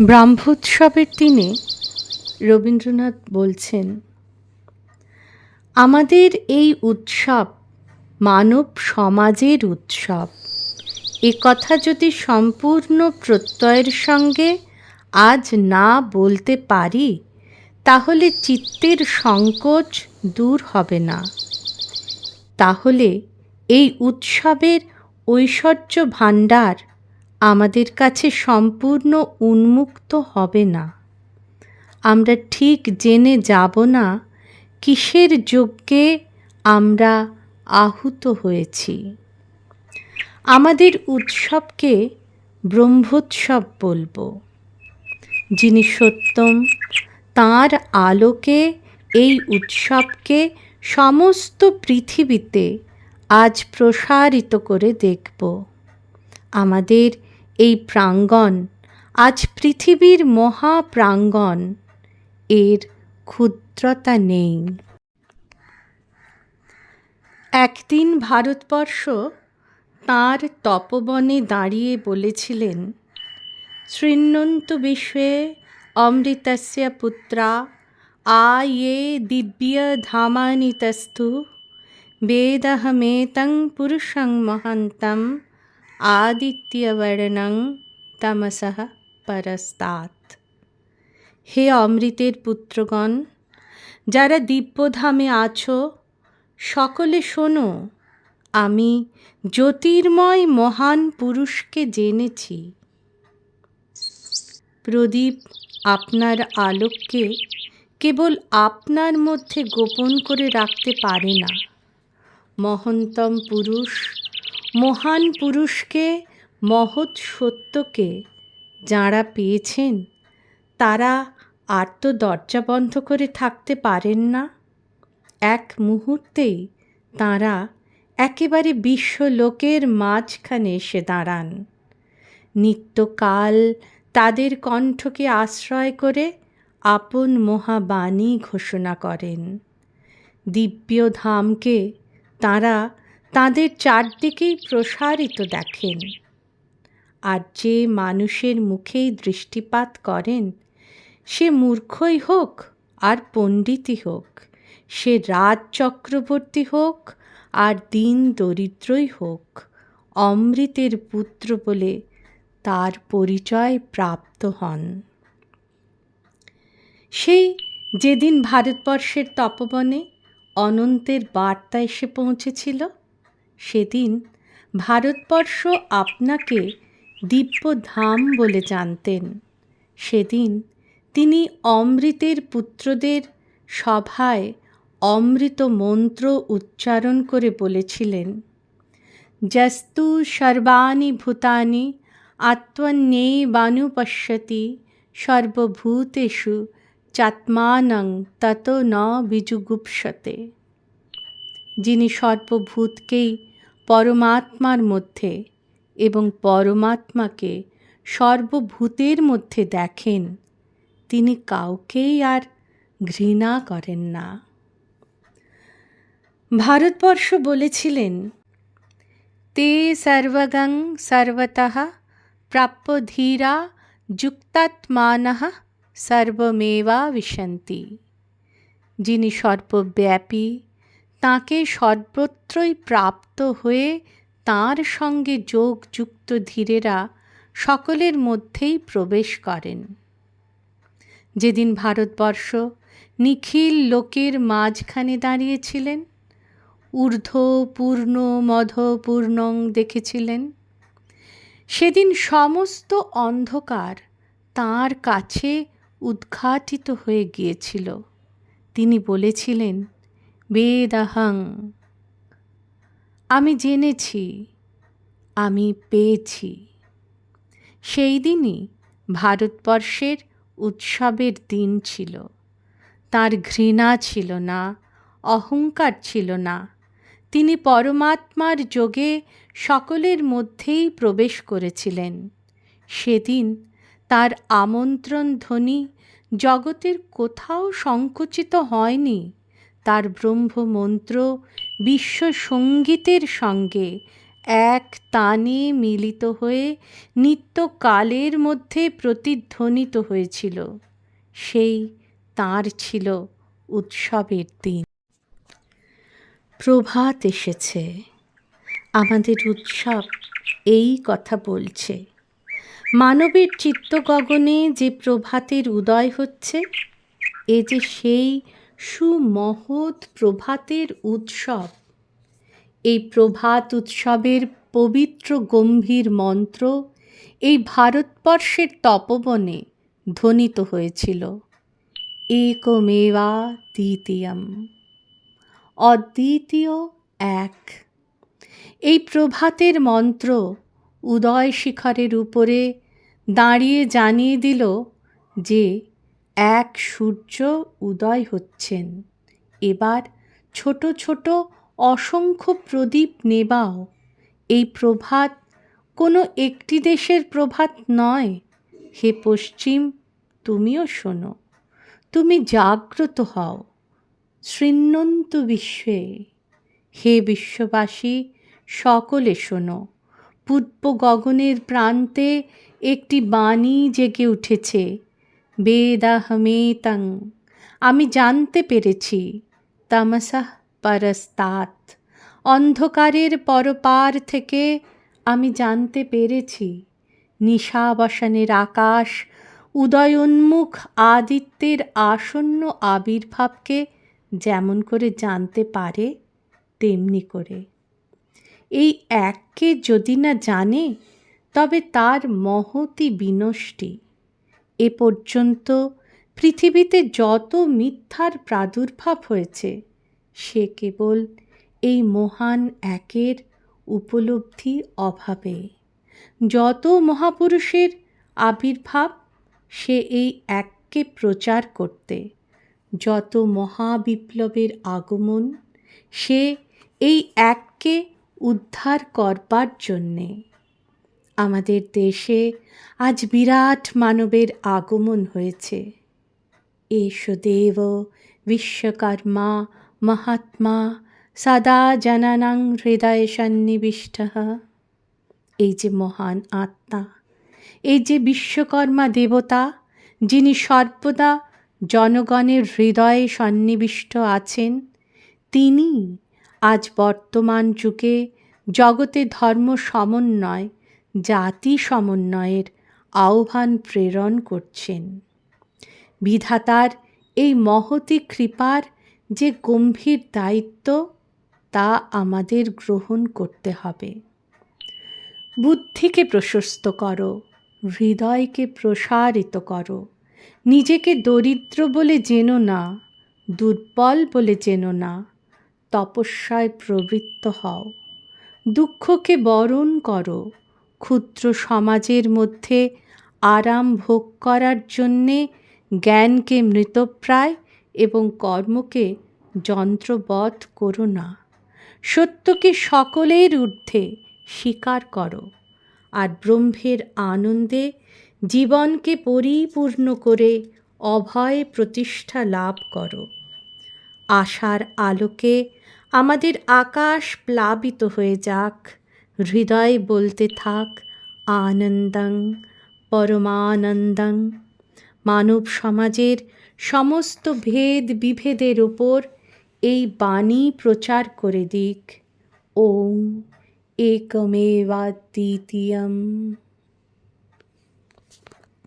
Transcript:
ব্রাহ্মোৎসবের দিনে রবীন্দ্রনাথ বলছেন, আমাদের এই উৎসব মানব সমাজের উৎসব। এ কথা যদি সম্পূর্ণ প্রত্যয়ের সঙ্গে আজ না বলতে পারি, তাহলে চিত্তের সংকোচ দূর হবে না। তাহলে এই উৎসবের ঐশ্বর্য ভাণ্ডার আমাদের কাছে সম্পূর্ণ উন্মুক্ত হবে না। আমরা ঠিক জেনে যাব না কিসের যজ্ঞে আমরা আহুত হয়েছি। আমাদের উৎসবকে ব্রহ্মোৎসব বলব। যিনি সত্যম, তাঁর আলোকে এই উৎসবকে সমস্ত পৃথিবীতে আজ প্রসারিত করে দেখব। আমাদের এই প্রাঙ্গণ, আজ পৃথিবীর মহাপ্রাঙ্গণ এর ক্ষুদ্রতা নেই। একদিন ভারতবর্ষ তাঁর তপবনে দাঁড়িয়ে বলেছিলেন শৃণ্বন্ত বিশ্বে অমৃতস্য পুত্রা আ ये দিব্যধামানি তস্তু বেদহমেতং পুরুষং মহান্তম। আদিত্যবর্ণং তামসঃ পরস্তাৎ হে অমৃতের পুত্রগণ যারা দিব্যধামে আছো, সকলে শোনো, আমি জ্যোতির্ময় মহান পুরুষকে জেনেছি। প্রদীপ, আপনার আলোককে কেবল আপনার মধ্যে গোপন করে রাখতে পারে না। মহন্তম পুরুষ মহান পুরুষকে, মহৎ সত্যকে যাঁরা পেয়েছেন, তারা আর তো দরজা বন্ধ করে থাকতে পারেন না। এক মুহূর্তেই তাঁরা একেবারে বিশ্বলোকের মাঝখানে এসে দাঁড়ান। নিত্যকাল তাদের কণ্ঠকে আশ্রয় করে আপন মহাবাণী ঘোষণা করেন। দিব্য ধামকে তাঁরা তাঁদের চারদিকেই প্রসারিত দেখেন। আর যে মানুষের মুখেই দৃষ্টিপাত করেন, সে মূর্খই হোক আর পণ্ডিতই হোক, সে রাজ চক্রবর্তী হোক আর দিন দরিদ্রই হোক, অমৃতের পুত্র বলে তার পরিচয় প্রাপ্ত হন। সেই যেদিন ভারতবর্ষের তপবনে অনন্তের বার্তা এসে পৌঁছেছিল সেদিন ভারতবর্ষ আপনাকে দিব্যধাম বলে জানতেন। সেদিন তিনি অমৃতের পুত্রদের সভায় অমৃত মন্ত্র উচ্চারণ করে বলেছিলেন, যস্তু সর্বাণি ভূতানি আত্মন্যেবানুপশ্যতি সর্বভূতেষু চাত্মানং তত ন বিজুগুপ্সতে। যিনি সর্বভূতকেই পরমাত্মার মধ্যে এবং পরমাত্মাকে সর্বভূতের মধ্যে দেখেন, তিনি কাউকেই আর ঘৃণা করেন না। ভারতবর্ষ বলেছিলেন, তে সর্বগং সর্বতঃ প্রাপ্য ধীরা যুক্তাত্মানঃ সর্বমেবা বিশন্তি। যিনি সর্বব্যাপী তাঁকে সর্বত্রই প্রাপ্ত হয়ে তাঁর সঙ্গে যোগযুক্ত ধীরেরা সকলের মধ্যেই প্রবেশ করেন। যেদিন ভারতবর্ষ নিখিল লোকের মাঝখানে দাঁড়িয়েছিলেন ঊর্ধ্ব পূর্ণ মধ পূর্ণং দেখেছিলেন, সেদিন সমস্ত অন্ধকার তাঁর কাছে উদ্ঘাটিত হয়ে গিয়েছিল। তিনি বলেছিলেন বেদাহং। আমি জেনেছি, আমি পেয়েছি। সেই দিনই ভারতবর্ষের উৎসবের দিন ছিল। তার ঘৃণা ছিল না, অহংকার ছিল না। তিনি পরমাত্মার যোগে সকলের মধ্যেই প্রবেশ করেছিলেন। সেদিন তার আমন্ত্রণ ধ্বনি জগতের কোথাও সংকুচিত হয়নি। তার ব্রহ্মমন্ত্র বিশ্ব সঙ্গীতের সঙ্গে এক তানে মিলিত হয়ে নিত্যকালের মধ্যে প্রতিধ্বনিত হয়েছিল। সেই তার ছিল উৎসবের দিন। প্রভাত এসেছে। আমাদের উৎসব এই কথা বলছে। মানবের চিত্তগগনে যে প্রভাতের উদয় হচ্ছে, এ যে সেই সুমহৎ প্রভাতের উৎসব। এই প্রভাত উৎসবের পবিত্র গম্ভীর মন্ত্র এই ভারতবর্ষের তপবনে ধ্বনিত হয়েছিল। একমেবা দ্বিতীয়ম। অদ্বিতীয় এক। এই প্রভাতের মন্ত্র উদয় শিখরের উপরে দাঁড়িয়ে জানিয়ে দিল যে এক সূর্য উদয় হচ্ছেন। এবার ছোট ছোট অসংখ্য প্রদীপ নেবাও। এই প্রভাত কোনো একটি দেশের প্রভাত নয়। হে পশ্চিম, তুমিও শোনো। তুমি জাগ্রত হও। শৃণ্বন্তু বিশ্বে। হে বিশ্ববাসী, সকলে শোনো। পূর্ব গগনের প্রান্তে একটি বাণী জেগে উঠেছে। বেদাহমেতং। আমি জানতে পেরেছি তামসাহ পরস্তাৎ। অন্ধকারের পরপার থেকে আমি জানতে পেরেছি, নিশাবসানের আকাশ, উদয়োন্মুখ আদিত্যের আসন্ন আবির্ভাবকে যেমন করে জানতে পারে, তেমনি করে। এই এককে যদি না জানে, তবে তার মহতি বিনষ্টি। এ পর্যন্ত পৃথিবীতে যত মিথ্যার প্রাদুর্ভাব হয়েছে, সে কেবল এই মহান একের উপলব্ধি অভাবে। যত মহাপুরুষের আবির্ভাব, সে এই এককে প্রচার করতে। যত মহাবিপ্লবের আগমন, সে এই এককে উদ্ধার করবার জন্যে। আমাদের দেশে আজ বিরাট মানবের আগমন হয়েছে। এষ দেব, বিশ্বকর্মা, মহাত্মা, সদা জননাং হৃদয় সন্নিবিষ্ট। এই যে মহান আত্মা, এই যে বিশ্বকর্মা দেবতা, যিনি সর্বদা জনগণের হৃদয়ে সন্নিবিষ্ট আছেন, তিনি আজ বর্তমান যুগে জগতে ধর্ম সমন্বয় জাতি সমন্বয়ের আহ্বান প্রেরণ করছেন। বিধাতার এই মহতি কৃপার যে গম্ভীর দায়িত্ব, তা আমাদের গ্রহণ করতে হবে। বুদ্ধিকে প্রশস্ত করো, হৃদয়কে প্রসারিত করো। নিজেকে দরিদ্র বলে জেনো না, দুর্বল বলে জেনো না, তপস্যায় প্রবৃত্ত হও। দুঃখকে বরণ করো ক্ষুদ্র সমাজের মধ্যে আরাম ভোগ করার জন্যে জ্ঞানকে মৃতপ্রায় এবং কর্মকে যন্ত্রবধ করো না। সত্যকে সকলের ঊর্ধ্বে স্বীকার করো আর ব্রহ্মের আনন্দে জীবনকে পরিপূর্ণ করে অভয় প্রতিষ্ঠা লাভ করো। আশার আলোকে আমাদের আকাশ প্লাবিত হয়ে যাক। হৃদয় বলতে থাক, আনন্দং, পরমানন্দং। মানব সমাজের সমস্ত ভেদ বিভেদের ওপর এই বাণী প্রচার করে দিক। ওম একমেবা দ্বিতীয়ম